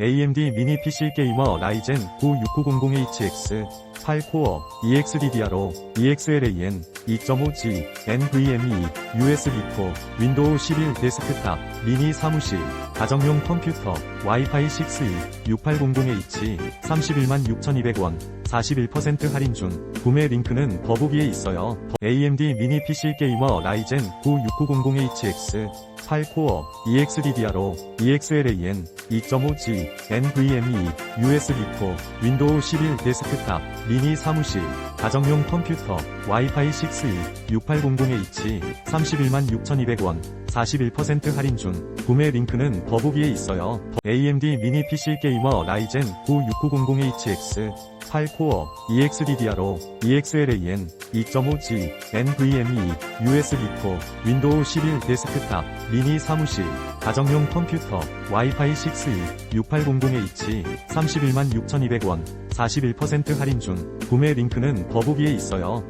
AMD 미니 PC 게이머 라이젠 96900HX 8코어 EXDDR로 EXLAN 2.5G NVMe USB4 윈도우 11 데스크탑 미니 사무실 가정용 컴퓨터 와이파이 6E 6800H 31만 6200원 41% 할인 중 구매 링크는 더보기에 있어요. AMD 미니 PC 게이머 라이젠 96900HX 8코어 EXDDR로 EXLAN 2.5G NVMe USB4 윈도우 11 데스크탑 미니 사무실 가정용 컴퓨터 와이파이 6E 6800H 31만 6200원 41% 할인 중 구매 링크는 더보기에 있어요. AMD 미니 PC 게이머 라이젠 96900HX 8코어 EXDDR로 EXLAN 2.5G NVMe USB4 윈도우 11 데스크탑 미니 사무실 가정용 컴퓨터 와이파이 6E 6800H 31만 6200원 41% 할인 중 구매 링크는 더보기에 있어요.